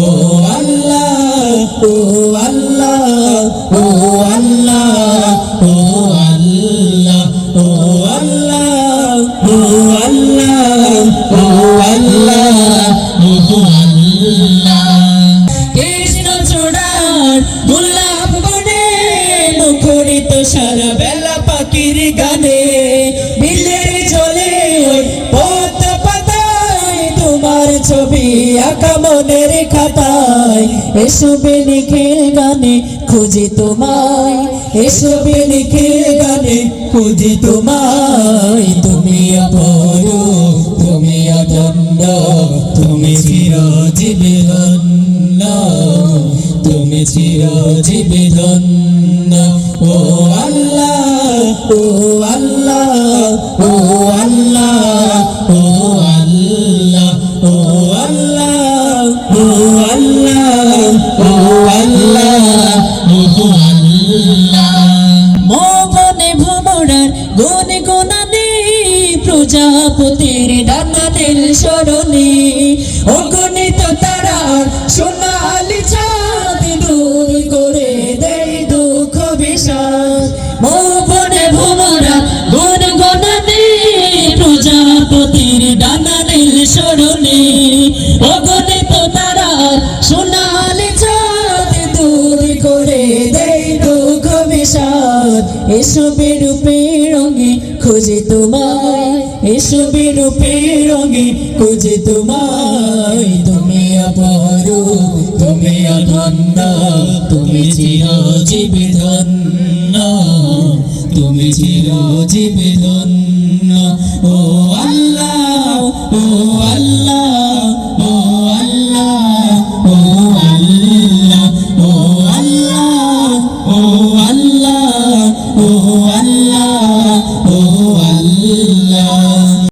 ও আল্লাহ ও আল্লাহ ও আল্লাহ ও আল্লাহ ও আল্লাহ ও আল্লাহ ও আল্লাহ ও আল্লাহ। কৃষ্ণ চূড়ার গোলাপ বনে মুখরিত সারা বেলা পাখির গানে আঁকা মনের খাতায় এসবে নিখিল গানে খুঁজি তোমায় এসবে নিখিল গানে খুঁজি তোমায়। তুমি অপর তুমি অদণ্ড তুমি চিরজীবী ধন্য, তুমি চিরজীবী ও আল্লাহ ও আল্লাহ প্রজাপতির ডানাদের স্মরণে অগণিত তারার সোনালি চাঁদ দূর করে দেয় দুঃখ বিষাদ। মনে ভ্রমণা গন গনানে প্রজাপতির ডানাদের স্মরণে অগণিত তারার সোনালি চাঁদ দূর করে দেয় দুঃখ বিষাদ। এসবে রূপে খুঁজে তোমায়, এসো রূপে রঙে, খুঁজে তোমায়। তুমি আপারু তুমি আধন্না তুমি চিরজীবী ধন্যা তুমি চিরজীবী ধন্যা ও আল্লাহ, ও